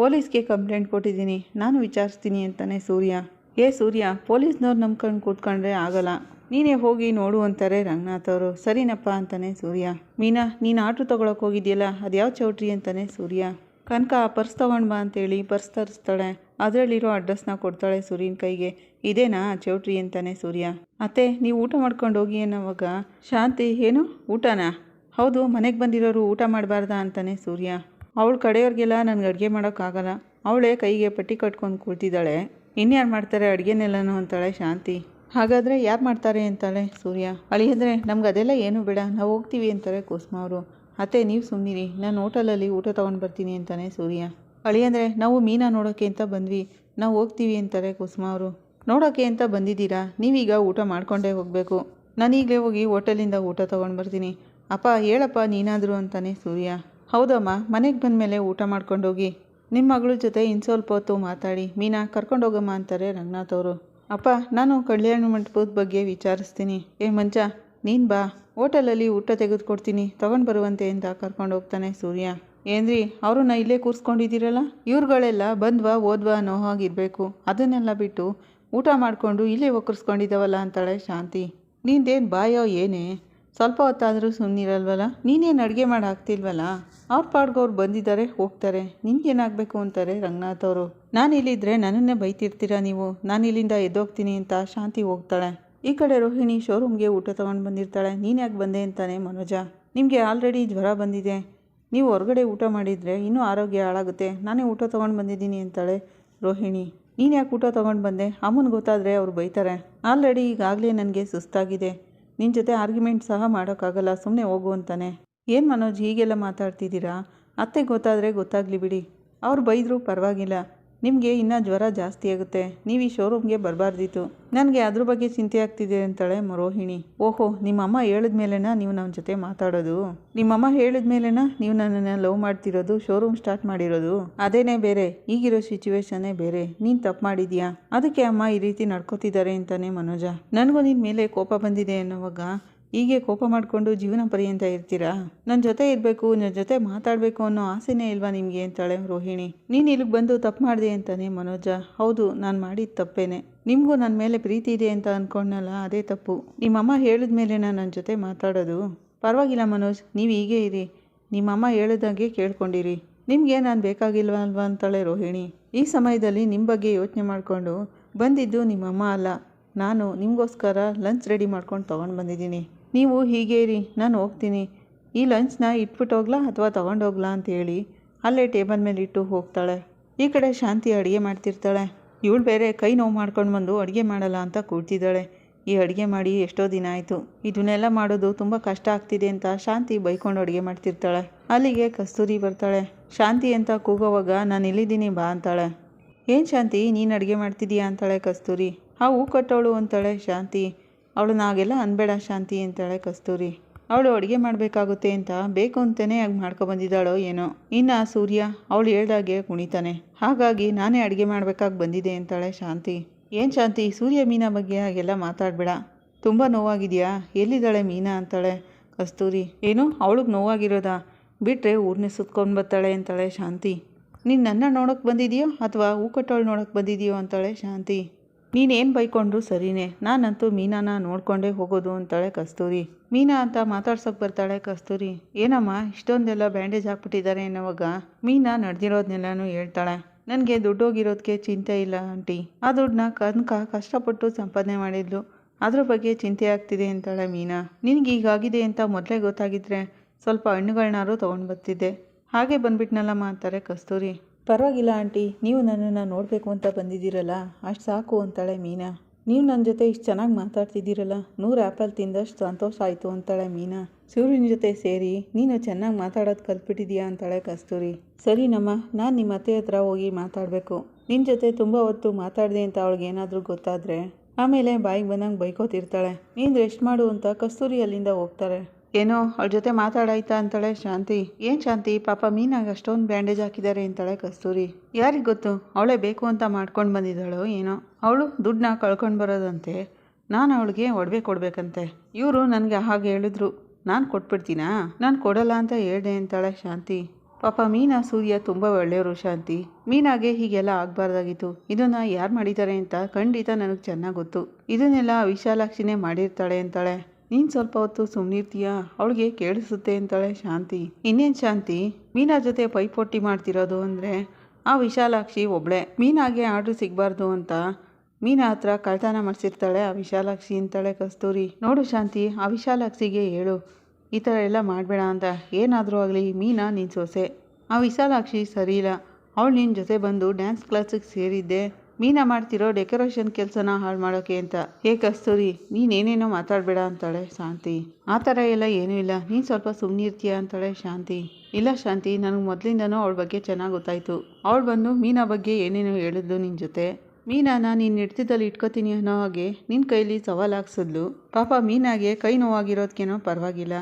ಪೊಲೀಸ್ಗೆ ಕಂಪ್ಲೇಂಟ್ ಕೊಟ್ಟಿದ್ದೀನಿ, ನಾನು ವಿಚಾರಿಸ್ತೀನಿ ಅಂತಾನೆ ಸೂರ್ಯ. ಏ ಸೂರ್ಯ, ಪೊಲೀಸ್ನವ್ರು ನಂಬ್ಕೊಂಡು ಕೂತ್ಕೊಂಡ್ರೆ ಆಗಲ್ಲ. ನೀನೇ ಹೋಗಿ ನೋಡು ಅಂತಾರೆ ರಂಗನಾಥ್ ಅವರು. ಸರಿನಪ್ಪ ಅಂತಾನೆ ಸೂರ್ಯ. ಮೀನಾ, ನೀನು ಆಟೋ ತೊಗೊಳಕ್ಕೆ ಹೋಗಿದ್ಯಲ್ಲ ಅದು ಯಾವ ಚೌಟ್ರಿ ಅಂತಾನೆ ಸೂರ್ಯ. ಕನಕ ಪರ್ಸ್ ತೊಗೊಂಡು ಬಾ ಅಂತೇಳಿ ಪರ್ಸ್ ತರಿಸ್ತಾಳೆ ಅದರಲ್ಲಿರೋ ಅಡ್ರೆಸ್ನ ಕೊಡ್ತಾಳೆ ಸೂರ್ಯನ ಕೈಗೆ. ಇದೇನಾ ಚೌಟ್ರಿ ಅಂತಾನೆ ಸೂರ್ಯ. ಅತ್ತೆ, ನೀವು ಊಟ ಮಾಡ್ಕೊಂಡು ಹೋಗಿ ಅನ್ನೋವಾಗ ಶಾಂತಿ, ಏನು? ಊಟನಾ? ಹೌದು, ಮನೆಗೆ ಬಂದಿರೋರು ಊಟ ಮಾಡಬಾರ್ದಾ ಅಂತಾನೆ ಸೂರ್ಯ. ಅವಳು ಕಡೆಯವ್ರಿಗೆಲ್ಲ ನನಗೆ ಅಡುಗೆ ಮಾಡೋಕ್ಕಾಗಲ್ಲ. ಅವಳೇ ಕೈಗೆ ಪಟ್ಟಿ ಕಟ್ಕೊಂಡು ಕೂಳ್ತಿದ್ದಾಳೆ. ಇನ್ಯಾರು ಮಾಡ್ತಾರೆ ಅಡುಗೆನೆಲ್ಲನೂ ಅಂತಾಳೆ ಶಾಂತಿ. ಹಾಗಾದರೆ ಯಾರು ಮಾಡ್ತಾರೆ ಅಂತಾಳೆ ಸೂರ್ಯ? ಅಳಿಯಂದರೆ ನಮ್ಗೆ ಅದೆಲ್ಲ ಏನು ಬೇಡ, ನಾವು ಹೋಗ್ತೀವಿ ಅಂತಾರೆ ಕುಸುಮ ಅವರು. ಅತ್ತೆ ನೀವು ಸುಮ್ಮನಿರಿ ನಾನು ಹೋಟೆಲಲ್ಲಿ ಊಟ ತೊಗೊಂಡು ಬರ್ತೀನಿ ಅಂತಾನೆ ಸೂರ್ಯ. ಅಳಿಯಂದರೆ ನಾವು ಮೀನಾ ನೋಡೋಕ್ಕೆ ಅಂತ ಬಂದ್ವಿ, ನಾವು ಹೋಗ್ತೀವಿ ಅಂತಾರೆ ಕುಸುಮ ಅವರು. ನೋಡೋಕ್ಕೆ ಅಂತ ಬಂದಿದ್ದೀರಾ? ನೀವೀಗ ಊಟ ಮಾಡ್ಕೊಂಡೇ ಹೋಗಬೇಕು. ನಾನೀಗಲೇ ಹೋಗಿ ಹೋಟೆಲಿಂದ ಊಟ ತೊಗೊಂಡು ಬರ್ತೀನಿ. ಅಪ್ಪ ಹೇಳಪ್ಪ ನೀನಾದರೂ ಅಂತಾನೆ ಸೂರ್ಯ. ಹೌದಮ್ಮ, ಮನೆಗೆ ಬಂದಮೇಲೆ ಊಟ ಮಾಡ್ಕೊಂಡು ಹೋಗಿ ನಿಮ್ಮ ಮಗಳ ಜೊತೆ ಇನ್ನು ಸ್ವಲ್ಪ ಹೊತ್ತು ಮಾತಾಡಿ. ಮೀನಾ, ಕರ್ಕೊಂಡು ಹೋಗಮ್ಮ ಅಂತಾರೆ ರಂಗನಾಥ್ ಅವರು. ಅಪ್ಪ, ನಾನು ಕಲ್ಯಾಣ ಮಂಟಪದ ಬಗ್ಗೆ ವಿಚಾರಿಸ್ತೀನಿ. ಏ ಮಂಚ, ನೀನು ಬಾ. ಹೋಟೆಲಲ್ಲಿ ಊಟ ತೆಗೆದುಕೊಡ್ತೀನಿ. ತೊಗೊಂಡು ಬರುವಂತೆ ಅಂತ ಕರ್ಕೊಂಡು ಹೋಗ್ತಾನೆ ಸೂರ್ಯ. ಏನ್ರಿ, ಅವ್ರನ್ನ ಇಲ್ಲೇ ಕೂರಿಸ್ಕೊಂಡಿದ್ದೀರಲ್ಲ? ಇವ್ರುಗಳೆಲ್ಲ ಬಂದ್ವಾ, ಓದ್ವಾ ಅನ್ನೋ ಹಾಗಿರಬೇಕು. ಅದನ್ನೆಲ್ಲ ಬಿಟ್ಟು ಊಟ ಮಾಡಿಕೊಂಡು ಇಲ್ಲೇ ಒಕ್ಕರ್ಸ್ಕೊಂಡಿದ್ದಾವಲ್ಲ ಅಂತಾಳೆ ಶಾಂತಿ. ನಿಂದೇನು ಬಾಯೋ ಏನೇ? ಸ್ವಲ್ಪ ಹೊತ್ತಾದರೂ ಸುಮ್ಮನಿರಲ್ವಲ್ಲ ನೀನೇನು ಅಡುಗೆ ಮಾಡಿ ಹಾಕ್ತಿಲ್ವಲ್ಲ ಅವ್ರ ಪಾಡ್ಗೆ ಬಂದಿದ್ದಾರೆ ಹೋಗ್ತಾರೆ. ನಿನ್ಗೇನಾಗಬೇಕು ಅಂತಾರೆ ರಂಗನಾಥ್ ಅವರು. ನಾನು ಇಲ್ಲಿದ್ದರೆ ನನ್ನನ್ನೇ ಬೈತಿರ್ತೀರಾ ನೀವು? ನಾನು ಇಲ್ಲಿಂದ ಎದ್ದೋಗ್ತೀನಿ ಅಂತ ಶಾಂತಿ ಹೋಗ್ತಾಳೆ. ಈ ಕಡೆ ರೋಹಿಣಿ ಶೋರೂಮ್ಗೆ ಊಟ ತೊಗೊಂಡು ಬಂದಿರ್ತಾಳೆ. ನೀನು ಯಾಕೆ ಬಂದೆ ಅಂತಾನೆ ಮನೋಜ. ನಿಮಗೆ ಆಲ್ರೆಡಿ ಜ್ವರ ಬಂದಿದೆ. ನೀವು ಹೊರಗಡೆ ಊಟ ಮಾಡಿದರೆ ಇನ್ನೂ ಆರೋಗ್ಯ ಹಾಳಾಗುತ್ತೆ. ನಾನೇ ಊಟ ತೊಗೊಂಡು ಬಂದಿದ್ದೀನಿ ಅಂತಾಳೆ ರೋಹಿಣಿ. ನೀನು ಯಾಕೆ ಊಟ ತೊಗೊಂಡು ಬಂದೆ? ಅಮ್ಮನ ಗೊತ್ತಾದರೆ ಅವ್ರು ಬೈತಾರೆ. ಆಲ್ರೆಡಿ ಈಗಾಗಲೇ ನನಗೆ ಸುಸ್ತಾಗಿದೆ. ನಿನ್ನ ಜೊತೆ ಆರ್ಗ್ಯುಮೆಂಟ್ ಸಹ ಮಾಡೋಕ್ಕಾಗಲ್ಲ ಸುಮ್ಮನೆ ಹೋಗು ಅಂತಾನೆ. ಏನು ಮನೋಜ್, ಹೀಗೆಲ್ಲ ಮಾತಾಡ್ತಿದ್ದೀರಾ? ಅತ್ತೆ ಗೊತ್ತಾದರೆ ಗೊತ್ತಾಗಲಿ ಬಿಡಿ. ಅವ್ರು ಬೈದರೂ ಪರವಾಗಿಲ್ಲ. ನಿಮಗೆ ಇನ್ನೂ ಜ್ವರ ಜಾಸ್ತಿ ಆಗುತ್ತೆ. ನೀವು ಈ ಶೋರೂಮ್ಗೆ ಬರಬಾರ್ದಿತ್ತು. ನನಗೆ ಅದ್ರ ಬಗ್ಗೆ ಚಿಂತೆ ಆಗ್ತಿದೆ ಅಂತಾಳೆ ಮರೋಹಿಣಿ. ರೋಹಿಣಿ ಓಹೋ, ನಿಮ್ಮಮ್ಮ ಹೇಳಿದ ಮೇಲೆನಾ ನೀವು ನನ್ನ ಜೊತೆ ಮಾತಾಡೋದು? ನಿಮ್ಮಮ್ಮ ಹೇಳಿದ ಮೇಲೆನಾ ನೀವು ನನ್ನನ್ನು ಲವ್ ಮಾಡ್ತಿರೋದು ಶೋರೂಮ್ ಸ್ಟಾರ್ಟ್ ಮಾಡಿರೋದು? ಅದೇನೇ ಬೇರೆ, ಈಗಿರೋ ಸಿಚುವೇಶನ್ನೇ ಬೇರೆ. ನೀನು ತಪ್ಪು ಮಾಡಿದ್ಯಾ? ಅದಕ್ಕೆ ಅಮ್ಮ ಈ ರೀತಿ ನಡ್ಕೋತಿದ್ದಾರೆ ಅಂತಾನೆ ಮನೋಜ. ನನಗೂ ನಿನ್ನ ಮೇಲೆ ಕೋಪ ಬಂದಿದೆ ಅನ್ನೋವಾಗ ಹೀಗೆ ಕೋಪ ಮಾಡಿಕೊಂಡು ಜೀವನ ಪರ್ಯಂತ ಇರ್ತೀರಾ? ನನ್ನ ಜೊತೆ ಇರಬೇಕು ನನ್ನ ಜೊತೆ ಮಾತಾಡಬೇಕು ಅನ್ನೋ ಆಸೆನೇ ಇಲ್ವಾ ನಿಮಗೆ ಅಂತಾಳೆ ರೋಹಿಣಿ. ನೀನು ಇಲ್ಲಿಗೆ ಬಂದು ತಪ್ಪು ಮಾಡಿದೆ ಅಂತಾನೆ ಮನೋಜ. ಹೌದು, ನಾನು ಮಾಡಿದ ತಪ್ಪೇನೆ. ನಿಮಗೂ ನನ್ನ ಮೇಲೆ ಪ್ರೀತಿ ಇದೆ ಅಂತ ಅಂದ್ಕೊಂಡಲ್ಲ ಅದೇ ತಪ್ಪು. ನಿಮ್ಮಮ್ಮ ಹೇಳಿದ ಮೇಲೆ ನಾನು ನನ್ನ ಜೊತೆ ಮಾತಾಡೋದು? ಪರವಾಗಿಲ್ಲ ಮನೋಜ್, ನೀವು ಹೀಗೆ ಇರಿ. ನಿಮ್ಮಮ್ಮ ಹೇಳಿದಾಗೆ ಕೇಳ್ಕೊಂಡಿರಿ. ನಿಮಗೆ ನಾನು ಬೇಕಾಗಿಲ್ವಾ ಅಲ್ವಾ ಅಂತಾಳೆ ರೋಹಿಣಿ. ಈ ಸಮಯದಲ್ಲಿ ನಿಮ್ಮ ಬಗ್ಗೆ ಯೋಚನೆ ಮಾಡಿಕೊಂಡು ಬಂದಿದ್ದು ನಿಮ್ಮಮ್ಮ ಅಲ್ಲ. ನಾನು ನಿಮಗೋಸ್ಕರ ಲಂಚ್ ರೆಡಿ ಮಾಡ್ಕೊಂಡು ತೊಗೊಂಡು ಬಂದಿದ್ದೀನಿ. ನೀವು ಹೀಗೆ ಇರಿ, ನಾನು ಹೋಗ್ತೀನಿ. ಈ ಲಂಚ್ನ ಇಟ್ಬಿಟ್ಟು ಹೋಗ್ಲಾ ಅಥವಾ ತೊಗೊಂಡೋಗ್ಲಾ ಅಂತೇಳಿ ಅಲ್ಲೇ ಟೇಬಲ್ ಮೇಲೆ ಇಟ್ಟು ಹೋಗ್ತಾಳೆ. ಈ ಕಡೆ ಶಾಂತಿ ಅಡುಗೆ ಮಾಡ್ತಿರ್ತಾಳೆ. ಇವಳು ಬೇರೆ ಕೈ ನೋವು ಮಾಡ್ಕೊಂಡು ಬಂದು ಅಡುಗೆ ಮಾಡಲ್ಲ ಅಂತ ಕೂಡ್ತಿದ್ದಾಳೆ. ಈ ಅಡುಗೆ ಮಾಡಿ ಎಷ್ಟೋ ದಿನ ಆಯಿತು. ಇದನ್ನೆಲ್ಲ ಮಾಡೋದು ತುಂಬ ಕಷ್ಟ ಆಗ್ತಿದೆ ಅಂತ ಶಾಂತಿ ಬೈಕೊಂಡು ಅಡುಗೆ ಮಾಡ್ತಿರ್ತಾಳೆ. ಅಲ್ಲಿಗೆ ಕಸ್ತೂರಿ ಬರ್ತಾಳೆ. ಶಾಂತಿ ಅಂತ ಕೂಗೋವಾಗ, ನಾನು ಇಲ್ಲಿದ್ದೀನಿ, ಬಾ ಅಂತಾಳೆ. ಏನು ಶಾಂತಿ? ನೀನು ಅಡುಗೆ ಮಾಡ್ತಿದ್ದೀಯಾ? ಅಂತಾಳೆ ಕಸ್ತೂರಿ. ಆ, ಹೂ ಕಟ್ಟೋಳು ಅಂತಾಳೆ ಶಾಂತಿ. ಅವಳು ನಾಗೆಲ್ಲ ಅನ್ಬೇಡ ಶಾಂತಿ ಅಂತಾಳೆ ಕಸ್ತೂರಿ. ಅವಳು ಅಡುಗೆ ಮಾಡಬೇಕಾಗುತ್ತೆ ಅಂತ ಬೇಕು ಅಂತಲೇ ಆಗ ಮಾಡ್ಕೊಬಂದಿದ್ದಾಳೋ ಏನೋ. ಇನ್ನು ಸೂರ್ಯ ಅವಳು ಹೇಳ್ದಾಗೆ ಕುಣಿತಾನೆ. ಹಾಗಾಗಿ ನಾನೇ ಅಡುಗೆ ಮಾಡಬೇಕಾಗಿ ಬಂದಿದೆ ಅಂತಾಳೆ ಶಾಂತಿ. ಏನು ಶಾಂತಿ? ಸೂರ್ಯ ಮೀನಾ ಬಗ್ಗೆ ಹಾಗೆಲ್ಲ ಮಾತಾಡಬೇಡ. ತುಂಬ ನೋವಾಗಿದೆಯಾ? ಎಲ್ಲಿದ್ದಾಳೆ ಮೀನಾ ಅಂತಾಳೆ ಕಸ್ತೂರಿ. ಏನು? ಅವಳಿಗೆ ನೋವಾಗಿರೋದಾ? ಬಿಟ್ಟರೆ ಊರನ್ನೇ ಸುತ್ಕೊಂಡು ಬರ್ತಾಳೆ ಅಂತಾಳೆ ಶಾಂತಿ. ನೀನು ನನ್ನ ನೋಡೋಕೆ ಬಂದಿದೆಯೋ ಅಥವಾ ಹೂ ಕಟ್ಟೋಳು ನೋಡೋಕೆ ಬಂದಿದೆಯೋ ಅಂತಾಳೆ ಶಾಂತಿ. ನೀನೇನು ಬೈಕೊಂಡ್ರು ಸರಿನೇ? ನಾನಂತೂ ಮೀನಾನ ನೋಡ್ಕೊಂಡೇ ಹೋಗೋದು ಅಂತಾಳೆ ಕಸ್ತೂರಿ. ಮೀನಾ ಅಂತ ಮಾತಾಡ್ಸೋಕೆ ಬರ್ತಾಳೆ ಕಸ್ತೂರಿ. ಏನಮ್ಮ, ಇಷ್ಟೊಂದೆಲ್ಲ ಬ್ಯಾಂಡೇಜ್ ಹಾಕ್ಬಿಟ್ಟಿದ್ದಾರೆ ಅನ್ನೋವಾಗ ಮೀನಾ ನಡೆದಿರೋದನ್ನೆಲ್ಲನೂ ಹೇಳ್ತಾಳೆ. ನನಗೆ ದುಡ್ಡು ಹೋಗಿರೋದಕ್ಕೆ ಚಿಂತೆ ಇಲ್ಲ, ಆಂಟಿ. ಆ ದುಡ್ಡನ್ನ ಕನ್ಕ ಕಷ್ಟಪಟ್ಟು ಸಂಪಾದನೆ ಮಾಡಿದ್ಲು. ಅದ್ರ ಬಗ್ಗೆ ಚಿಂತೆ ಆಗ್ತಿದೆ ಅಂತಾಳೆ ಮೀನಾ. ನಿನಗೆ ಹೀಗಾಗಿದೆ ಅಂತ ಮೊದಲೇ ಗೊತ್ತಾಗಿದ್ರೆ ಸ್ವಲ್ಪ ಹಣ್ಣುಗಳನ್ನಾರು ತೊಗೊಂಡು ಬರ್ತಿದ್ದೆ ಹಾಗೆ ಬಂದ್ಬಿಟ್ನಲ್ಲಮ್ಮ ಅಂತಾರೆ ಕಸ್ತೂರಿ. ಪರವಾಗಿಲ್ಲ ಆಂಟಿ, ನೀವು ನನ್ನನ್ನು ನೋಡಬೇಕು ಅಂತ ಬಂದಿದ್ದೀರಲ್ಲ? ಅಷ್ಟು ಸಾಕು ಅಂತಾಳೆ ಮೀನಾ. ನೀವು ನನ್ನ ಜೊತೆ ಇಷ್ಟು ಚೆನ್ನಾಗಿ ಮಾತಾಡ್ತಿದ್ದೀರಲ್ಲ? ನೂರು ಆ್ಯಪಲ್ ತಿಂದಷ್ಟು ಸಂತೋಷ ಆಯಿತು ಅಂತಾಳೆ ಮೀನಾ. ಸೂರ್ಯನ ಜೊತೆ ಸೇರಿ, ನೀನು ಚೆನ್ನಾಗಿ ಮಾತಾಡೋದು ಕಲ್ತ್ಬಿಟ್ಟಿದ್ಯಾ ಅಂತಾಳೆ ಕಸ್ತೂರಿ. ಸರಿನಮ್ಮ ನಾನು ನಿಮ್ಮ ಅತ್ತೆ ಹತ್ರ ಹೋಗಿ ಮಾತಾಡಬೇಕು. ನಿನ್ನ ಜೊತೆ ತುಂಬ ಹೊತ್ತು ಮಾತಾಡಿದೆ ಅಂತ ಅವಳಿಗೆ ಏನಾದರೂ ಗೊತ್ತಾದರೆ, ಆಮೇಲೆ ಬಾಯಿಗೆ ಬಂದಂಗೆ ಬೈಕೋತಿರ್ತಾಳೆ. ನೀನು ರೆಸ್ಟ್ ಮಾಡು ಅಂತ ಕಸ್ತೂರಿ ಅಲ್ಲಿಂದ ಹೋಗ್ತಾರೆ. ಏನೋ, ಅವಳ ಜೊತೆ ಮಾತಾಡಾಯ್ತಾ ಅಂತಾಳೆ ಶಾಂತಿ. ಏನು ಶಾಂತಿ? ಪಾಪ ಮೀನಾಗ ಅಷ್ಟೊಂದು ಬ್ಯಾಂಡೇಜ್ ಹಾಕಿದ್ದಾರೆ ಅಂತಾಳೆ ಕಸ್ತೂರಿ. ಯಾರಿಗೆ ಗೊತ್ತು? ಅವಳೇ ಬೇಕು ಅಂತ ಮಾಡ್ಕೊಂಡು ಬಂದಿದ್ದಾಳು ಏನೋ. ಅವಳು ದುಡ್ಡನ್ನ ಕಳ್ಕೊಂಡು ಬರೋದಂತೆ. ನಾನು ಅವಳಿಗೆ ಒಡವೆ ಕೊಡಬೇಕಂತೆ. ಇವರು ನನಗೆ ಹಾಗೆ ಹೇಳಿದ್ರು. ನಾನು ಕೊಟ್ಬಿಡ್ತೀನಾ? ನಾನು ಕೊಡಲ್ಲ ಅಂತ ಹೇಳ್ದೆ ಅಂತಾಳೆ ಶಾಂತಿ. ಪಾಪ ಮೀನಾ, ಸೂರ್ಯ ತುಂಬ ಒಳ್ಳೆಯವರು ಶಾಂತಿ. ಮೀನಾಗೆ ಹೀಗೆಲ್ಲ ಆಗಬಾರ್ದಾಗಿತ್ತು. ಇದನ್ನು ಯಾರು ಮಾಡಿದ್ದಾರೆ ಅಂತ ಖಂಡಿತ ನನಗೆ ಚೆನ್ನಾಗಿ ಗೊತ್ತು. ಇದನ್ನೆಲ್ಲ ವಿಶಾಲಾಕ್ಷಿನೇ ಮಾಡಿರ್ತಾಳೆ ಅಂತಾಳೆ. ನೀನು ಸ್ವಲ್ಪ ಹೊತ್ತು ಸುಮ್ಮನಿರ್ತೀಯಾ ಅವಳಿಗೆ ಕೇಳಿಸುತ್ತೆ ಅಂತಾಳೆ ಶಾಂತಿ. ಇನ್ನೇನು ಶಾಂತಿ? ಮೀನಾ ಜೊತೆ ಪೈಪೋಟಿ ಮಾಡ್ತಿರೋದು ಅಂದರೆ ಆ ವಿಶಾಲಾಕ್ಷಿ ಒಬ್ಳೆ. ಮೀನಾಗೆ ಆರ್ಡ್ರ್ ಸಿಗಬಾರ್ದು ಅಂತ ಮೀನಾ ಹತ್ರ ಕಳ್ತನ ಮಾಡಿಸಿರ್ತಾಳೆ ಆ ವಿಶಾಲಾಕ್ಷಿ ಅಂತಾಳೆ ಕಸ್ತೂರಿ. ನೋಡು ಶಾಂತಿ, ಆ ವಿಶಾಲಾಕ್ಷಿಗೆ ಹೇಳು. ಈ ಥರ ಎಲ್ಲ ಮಾಡಬೇಡ ಅಂತ. ಏನಾದರೂ ಆಗಲಿ, ಮೀನಾ ನಿನ್ನ ಸೊಸೆ. ಆ ವಿಶಾಲಾಕ್ಷಿ ಸರಿ ಇಲ್ಲ ಅವಳು ನಿನ್ನ ಜೊತೆ ಬಂದು ಡ್ಯಾನ್ಸ್ ಕ್ಲಾಸಿಗೆ ಸೇರಿದ್ದೆ. ಮೀನಾ ಮಾಡ್ತಿರೋ ಡೆಕೋರೇಷನ್ ಕೆಲಸನ ಹಾಳು ಮಾಡೋಕೆ ಅಂತ. ಹೇ ಕಸ್ತೂರಿ, ನೀನೇನೇನೋ ಮಾತಾಡಬೇಡ ಅಂತಾಳೆ ಶಾಂತಿ. ಆ ಥರ ಎಲ್ಲ ಏನೂ ಇಲ್ಲ. ನೀನು ಸ್ವಲ್ಪ ಸುಮ್ಮನಿರ್ತೀಯ ಅಂತಾಳೆ ಶಾಂತಿ. ಇಲ್ಲ ಶಾಂತಿ, ನನಗೆ ಮೊದಲಿಂದನೂ ಅವಳ ಬಗ್ಗೆ ಚೆನ್ನಾಗಿ ಗೊತ್ತಾಯಿತು. ಅವಳು ಬಂದು ಮೀನಾ ಬಗ್ಗೆ ಏನೇನೋ ಹೇಳಿದ್ಲು ನಿನ್ನ ಜೊತೆ. ಮೀನಾನ ನೀನು ಹಿಡ್ತಿದ್ದಲ್ಲಿ ಇಟ್ಕೋತೀನಿ ಅನ್ನೋ ಹಾಗೆ ನಿನ್ನ ಕೈಲಿ ಸವಾಲಾಗ್ಸಿದ್ಲು ಪಾಪ ಮೀನಾಗೆ ಕೈ ನೋವಾಗಿರೋದಕ್ಕೇನೋ ಪರವಾಗಿಲ್ಲ.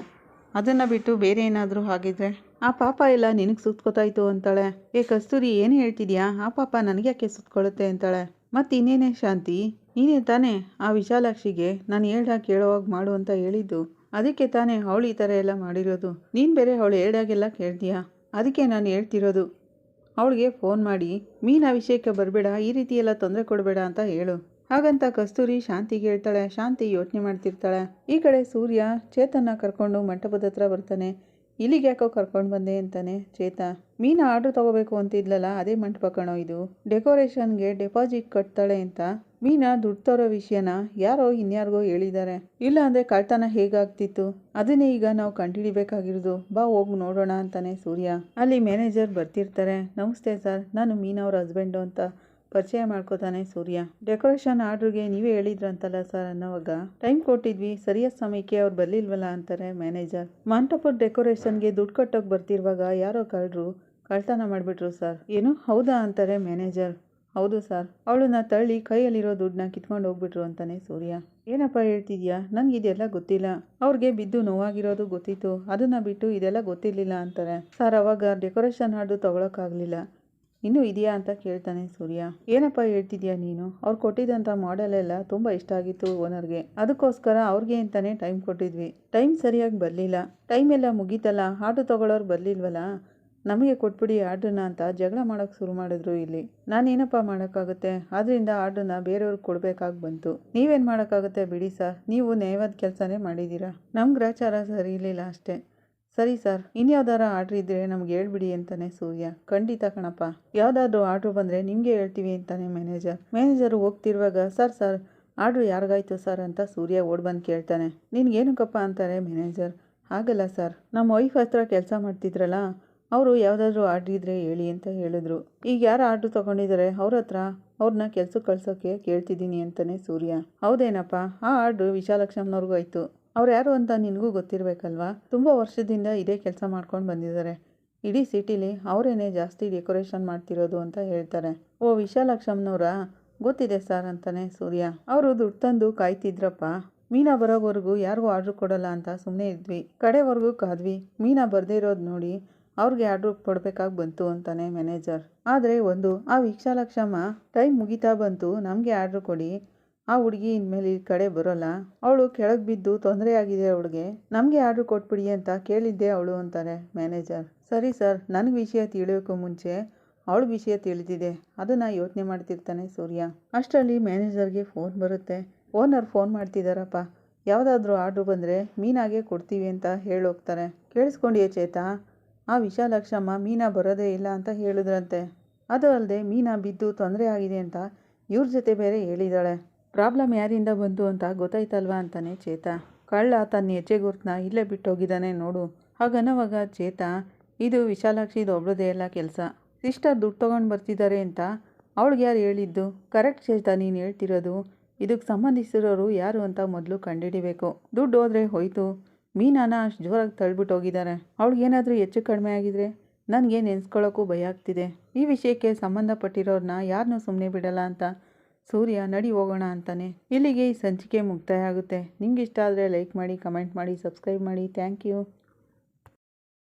ಅದನ್ನು ಬಿಟ್ಟು ಬೇರೆ ಏನಾದರೂ ಆಗಿದ್ರೆ ಆ ಪಾಪ ಎಲ್ಲ ನಿನಗೆ ಸುತ್ಕೋತಾಯಿತು ಅಂತಾಳೆ. ಏ ಕಸ್ತೂರಿ, ಏನು ಹೇಳ್ತಿದ್ಯಾ? ಆ ಪಾಪ ನನಗೆ ಯಾಕೆ ಸುತ್ಕೊಳ್ಳುತ್ತೆ ಅಂತಾಳೆ. ಮತ್ತು ಇನ್ನೇನೇ ಶಾಂತಿ? ನೀನೇ ತಾನೇ ಆ ವಿಶಾಲಾಕ್ಷಿಗೆ ನಾನು ಹೇಳ್ದಾಗ ಕೇಳೋವಾಗ ಮಾಡು ಅಂತ ಹೇಳಿದ್ದು. ಅದಕ್ಕೆ ತಾನೇ ಅವಳು ಈ ಥರ ಎಲ್ಲ ಮಾಡಿರೋದು. ನೀನು ಬೇರೆ ಅವಳು ಹೇಳ್ದಾಗೆಲ್ಲ ಕೇಳ್ತೀಯಾ? ಅದಕ್ಕೆ ನಾನು ಹೇಳ್ತಿರೋದು. ಅವಳಿಗೆ ಫೋನ್ ಮಾಡಿ, ಮೀನಾ ವಿಷಯಕ್ಕೆ ಬರಬೇಡ, ಈ ರೀತಿ ಎಲ್ಲ ತೊಂದರೆ ಕೊಡಬೇಡ ಅಂತ ಹೇಳು. ಹಾಗಂತ ಕಸ್ತೂರಿ ಶಾಂತಿಗೆ ಹೇಳ್ತಾಳೆ. ಶಾಂತಿ ಯೋಚನೆ ಮಾಡ್ತಿರ್ತಾಳೆ. ಈ ಕಡೆ ಸೂರ್ಯ, ಚೇತನ್ನ ಕರ್ಕೊಂಡು ಮಂಟಪದ ಹತ್ರ ಬರ್ತಾನೆ. ಇಲ್ಲಿಗೆ ಯಾಕೋ ಕರ್ಕೊಂಡು ಬಂದೆ ಅಂತಾನೆ ಚೇತ. ಮೀನಾ ಆರ್ಡ್ರ್ ತಗೋಬೇಕು ಅಂತಿದ್ಲಲ್ಲ, ಅದೇ ಮಂಟಪ ಕಣೋ ಇದು. ಡೆಕೋರೇಷನ್ಗೆ ಡೆಪಾಸಿಟ್ ಕಟ್ತಾಳೆ ಅಂತ ಮೀನಾ ದುಡ್ಡು ತರೋ ವಿಷಯನ ಯಾರೋ ಇನ್ಯಾರಿಗೋ ಹೇಳಿದ್ದಾರೆ. ಇಲ್ಲ ಅಂದರೆ ಕಳ್ತನ ಹೇಗಾಗ್ತಿತ್ತು? ಅದನ್ನೇ ಈಗ ನಾವು ಕಂಡುಹಿಡಿಬೇಕಾಗಿರೋದು ಬಾ ಹೋಗಿ ನೋಡೋಣ ಅಂತಾನೆ ಸೂರ್ಯ. ಅಲ್ಲಿ ಮ್ಯಾನೇಜರ್ ಬರ್ತಿರ್ತಾರೆ. ನಮಸ್ತೆ ಸರ್, ನಾನು ಮೀನಾ ಅವ್ರ ಹಸ್ಬೆಂಡು ಅಂತ. ಪರಿಚಯ ಮಾಡ್ಕೋತಾನೆ ಸೂರ್ಯ. ಡೆಕೋರೇಷನ್ ಆರ್ಡ್ರಿಗೆ ನೀವೇ ಹೇಳಿದ್ರಂತಲ್ಲ ಸರ್ ಅನ್ನೋವಾಗ. ಟೈಮ್ ಕೊಟ್ಟಿದ್ವಿ, ಸರಿಯಾದ ಸಮಯಕ್ಕೆ ಅವ್ರು ಬರ್ಲಿಲ್ವಲ್ಲ ಅಂತಾರೆ ಮ್ಯಾನೇಜರ್. ಮಂಟಪದ ಡೆಕೋರೇಷನ್ಗೆ ದುಡ್ಡು ಕಟ್ಟೋಕೆ ಬರ್ತಿರುವಾಗ ಯಾರೋ ಕಳ್ರು ಕಳ್ತನ ಮಾಡಿಬಿಟ್ರು ಸರ್. ಏನು ಹೌದಾ ಅಂತಾರೆ ಮ್ಯಾನೇಜರ್. ಹೌದು ಸರ್. ಅವಳನ್ನ ತಳ್ಳಿ ಕೈಯಲ್ಲಿರೋ ದುಡ್ಡನ್ನ ಕಿತ್ಕೊಂಡು ಹೋಗ್ಬಿಟ್ರು ಅಂತಾನೆ ಸೂರ್ಯ. ಏನಪ್ಪ ಹೇಳ್ತಿದ್ಯಾ? ನನಗೆ ಇದೆಲ್ಲ ಗೊತ್ತಿಲ್ಲ. ಅವ್ರಿಗೆ ಬಿದ್ದು ನೋವಾಗಿರೋದು ಗೊತ್ತಿತ್ತು. ಅದನ್ನ ಬಿಟ್ಟು ಇದೆಲ್ಲ ಗೊತ್ತಿರಲಿಲ್ಲ ಅಂತಾರೆ. ಸರ್, ಅವಾಗ ಡೆಕೋರೇಷನ್ ಹಾಡು ತಗೊಳಕ್ಕಾಗಲಿಲ್ಲ. ಇನ್ನೂ ಇದೆಯಾ ಅಂತ ಕೇಳ್ತಾನೆ ಸೂರ್ಯ. ಏನಪ್ಪ ಹೇಳ್ತಿದ್ಯಾ ನೀನು? ಅವ್ರು ಕೊಟ್ಟಿದ್ದಂಥ ಮಾಡೆಲ್ ಎಲ್ಲ ತುಂಬ ಇಷ್ಟ ಆಗಿತ್ತು ಓನರ್ಗೆ. ಅದಕ್ಕೋಸ್ಕರ ಅವ್ರಿಗೆ ಅಂತಾನೆ ಟೈಮ್ ಕೊಟ್ಟಿದ್ವಿ. ಟೈಮ್ ಸರಿಯಾಗಿ ಬರಲಿಲ್ಲ. ಟೈಮ್ ಎಲ್ಲ ಮುಗೀತಲ್ಲ? ಆರ್ಡ್ರ್ ತೊಗೊಳೋರು ಬರಲಿಲ್ವಲ್ಲ? ನಮಗೆ ಕೊಟ್ಬಿಡಿ ಆರ್ಡ್ರನ್ನ ಅಂತ ಜಗಳ ಮಾಡೋಕ್ಕೆ ಶುರು ಮಾಡಿದ್ರು ಇಲ್ಲಿ. ನಾನೇನಪ್ಪ ಮಾಡೋಕ್ಕಾಗುತ್ತೆ? ಆದ್ದರಿಂದ ಆರ್ಡ್ರನ್ನ ಬೇರೆಯವ್ರಿಗೆ ಕೊಡಬೇಕಾಗಿ ಬಂತು. ನೀವೇನು ಮಾಡೋಕ್ಕಾಗುತ್ತೆ ಬಿಡಿ ಸರ್. ನೀವು ನ್ಯಾಯವಾದ ಕೆಲಸನೇ ಮಾಡಿದ್ದೀರಾ? ನಮ್ಮ ಗ್ರಹಚಾರ ಸರಿ ಇರಲಿಲ್ಲ ಅಷ್ಟೇ. ಸರಿ ಸರ್, ಇನ್ಯಾವ್ದಾರ ಆರ್ಡ್ರ್ ಇದ್ದರೆ ನಮ್ಗೆ ಹೇಳ್ಬಿಡಿ ಅಂತಾನೆ ಸೂರ್ಯ. ಖಂಡಿತ ಕಣಪ್ಪ. ಯಾವುದಾದ್ರೂ ಆರ್ಡ್ರ್ ಬಂದರೆ ನಿಮಗೆ ಹೇಳ್ತೀವಿ ಅಂತಾನೆ ಮ್ಯಾನೇಜರ್. ಮ್ಯಾನೇಜರು ಹೋಗ್ತಿರುವಾಗ, ಸರ್ ಸರ್, ಆರ್ಡ್ರ್ ಯಾರಿಗಾಯ್ತು ಸರ್? ಅಂತ ಸೂರ್ಯ ಓಡ್ ಬಂದು ಕೇಳ್ತಾನೆ. ನಿನ್ಗೇನಕ್ಕಪ್ಪ? ಅಂತಾರೆ ಮ್ಯಾನೇಜರ್. ಹಾಗಲ್ಲ ಸರ್, ನಮ್ಮ ವೈಫ್ ಹತ್ರ ಕೆಲಸ ಮಾಡ್ತಿದ್ರಲ್ಲ, ಅವರು ಯಾವುದಾದ್ರೂ ಆರ್ಡ್ರ್ ಇದ್ದರೆ ಹೇಳಿ ಅಂತ ಹೇಳಿದ್ರು. ಈಗ ಯಾರು ಆರ್ಡ್ರ್ ತೊಗೊಂಡಿದ್ದಾರೆ ಅವ್ರ ಹತ್ರ ಅವ್ರನ್ನ ಕೆಲ್ಸಕ್ಕೆ ಕಳ್ಸೋಕ್ಕೆ ಕೇಳ್ತಿದ್ದೀನಿ ಅಂತಾನೆ ಸೂರ್ಯ. ಹೌದೇನಪ್ಪ, ಆ ಆರ್ಡ್ರು ವಿಶಾಲಕ್ಷ್ಮನವ್ರಿಗೂ ಆಯಿತು. ಅವ್ರು ಯಾರು ಅಂತ ನಿನಗೂ ಗೊತ್ತಿರಬೇಕಲ್ವಾ? ತುಂಬ ವರ್ಷದಿಂದ ಇದೇ ಕೆಲಸ ಮಾಡ್ಕೊಂಡು ಬಂದಿದ್ದಾರೆ. ಇಡೀ ಸಿಟಿಲಿ ಅವರೇನೆ ಜಾಸ್ತಿ ಡೆಕೋರೇಷನ್ ಮಾಡ್ತಿರೋದು ಅಂತ ಹೇಳ್ತಾರೆ. ಓ ವಿಶಾಲಕ್ಷ್ಮನವರ ಗೊತ್ತಿದೆ ಸರ್ ಅಂತಾನೆ ಸೂರ್ಯ. ಅವರು ದುಡ್ಡು ತಂದು ಕಾಯ್ತಿದ್ರಪ್ಪ. ಮೀನಾ ಬರೋವರೆಗೂ ಯಾರಿಗೂ ಆರ್ಡ್ರ್ ಕೊಡಲ್ಲ ಅಂತ ಸುಮ್ಮನೆ ಇದ್ವಿ. ಕಡೆವರೆಗೂ ಕಾದ್ವಿ. ಮೀನಾ ಬರದೇ ಇರೋದು ನೋಡಿ ಅವ್ರಿಗೆ ಆರ್ಡ್ರ್ ಕೊಡಬೇಕಾಗಿ ಬಂತು ಅಂತಾನೆ ಮ್ಯಾನೇಜರ್. ಆದರೆ ಒಂದು, ಆ ವಿಶಾಲಾಕ್ಷಮ್ಮ ಟೈಮ್ ಮುಗಿತಾ ಬಂತು, ನಮಗೆ ಆರ್ಡ್ರ್ ಕೊಡಿ. ಆ ಹುಡುಗಿ ಇನ್ಮೇಲೆ ಈ ಕಡೆ ಬರೋಲ್ಲ. ಅವಳು ಕೆಳಗೆ ಬಿದ್ದು ತೊಂದರೆ ಆಗಿದೆ ಅವಳಿಗೆ. ನಮಗೆ ಆರ್ಡ್ರ್ ಕೊಟ್ಬಿಡಿ ಅಂತ ಕೇಳಿದ್ದೆ ಅವಳು ಅಂತಾರೆ ಮ್ಯಾನೇಜರ್. ಸರಿ ಸರ್, ನನಗೆ ವಿಷಯ ತಿಳಿಯೋಕ್ಕೂ ಮುಂಚೆ ಅವಳ ವಿಷಯ ತಿಳಿದಿದೆ. ಅದನ್ನು ಯೋಚನೆ ಮಾಡ್ತಿರ್ತಾನೆ ಸೂರ್ಯ. ಅಷ್ಟರಲ್ಲಿ ಮ್ಯಾನೇಜರ್ಗೆ ಫೋನ್ ಬರುತ್ತೆ. ಓನರ್ ಫೋನ್ ಮಾಡ್ತಿದ್ದಾರಪ್ಪ ಯಾವುದಾದ್ರೂ ಆರ್ಡ್ರ್ ಬಂದರೆ ಮೀನಾಗೆ ಕೊಡ್ತೀವಿ ಅಂತ ಹೇಳೋಗ್ತಾರೆ. ಕೇಳಿಸ್ಕೊಂಡಿಯೇ ಚೇತಾ? ಆ ವಿಶಾಲಕ್ಷಮ್ಮ ಮೀನಾ ಬರೋದೇ ಇಲ್ಲ ಅಂತ ಹೇಳಿದ್ರಂತೆ. ಅದು ಅಲ್ಲದೆ ಮೀನಾ ಬಿದ್ದು ತೊಂದರೆ ಆಗಿದೆ ಅಂತ ಇವ್ರ ಜೊತೆ ಬೇರೆ ಹೇಳಿದಾಳೆ. ಪ್ರಾಬ್ಲಮ್ ಯಾರಿಂದ ಬಂತು ಅಂತ ಗೊತ್ತಾಯ್ತಲ್ವಾ ಅಂತಾನೆ ಚೇತ. ಕಳ್ಳ ತನ್ನ ಹೆಜ್ಜೆ ಗುರ್ತನ್ನ ಇಲ್ಲೇ ಬಿಟ್ಟೋಗಿದ್ದಾನೆ ನೋಡು. ಹಾಗನ್ನವಾಗ ಚೇತ, ಇದು ವಿಶಾಲಾಕ್ಷಿದು ಒಬ್ಳದೇ ಎಲ್ಲ ಕೆಲಸ. ಸಿಸ್ಟರ್ ದುಡ್ಡು ತೊಗೊಂಡು ಬರ್ತಿದ್ದಾರೆ ಅಂತ ಅವಳಿಗೆ ಯಾರು ಹೇಳಿದ್ದು? ಕರೆಕ್ಟ್ ಚೇತ, ನೀನು ಹೇಳ್ತಿರೋದು ಇದಕ್ಕೆ ಸಂಬಂಧಿಸಿರೋರು ಯಾರು ಅಂತ ಮೊದಲು ಕಂಡುಹಿಡಿಬೇಕು ದುಡ್ಡು ಹೋದರೆ ಹೋಯ್ತು. ಮೀನಾನ ಅಷ್ಟು ಜೋರಾಗಿ ತಳ್ಬಿಟ್ಟು ಹೋಗಿದ್ದಾರೆ ಅವಳಿಗೇನಾದರೂ ಹೆಚ್ಚು ಕಡಿಮೆ ಆಗಿದ್ರೆ ನನಗೆ ನೆನೆಸ್ಕೊಳ್ಳೋಕ್ಕೂ ಭಯ ಆಗ್ತಿದೆ. ಈ ವಿಷಯಕ್ಕೆ ಸಂಬಂಧಪಟ್ಟಿರೋರನ್ನ ಯಾರನ್ನೂ ಸುಮ್ಮನೆ ಬಿಡಲ್ಲ ಅಂತ ಸೂರ್ಯ ನಡಿ ಹೋಗೋಣ ಅಂತಾನೆ. ಇಲ್ಲಿಗೆ ಈ ಸಂಚಿಕೆ ಮುಕ್ತಾಯ ಆಗುತ್ತೆ. ನಿಮ್ಗೆ ಇಷ್ಟ ಆದರೆ ಲೈಕ್ ಮಾಡಿ ಕಮೆಂಟ್ ಮಾಡಿ ಸಬ್ಸ್ಕ್ರೈಬ್ ಮಾಡಿ. Thank you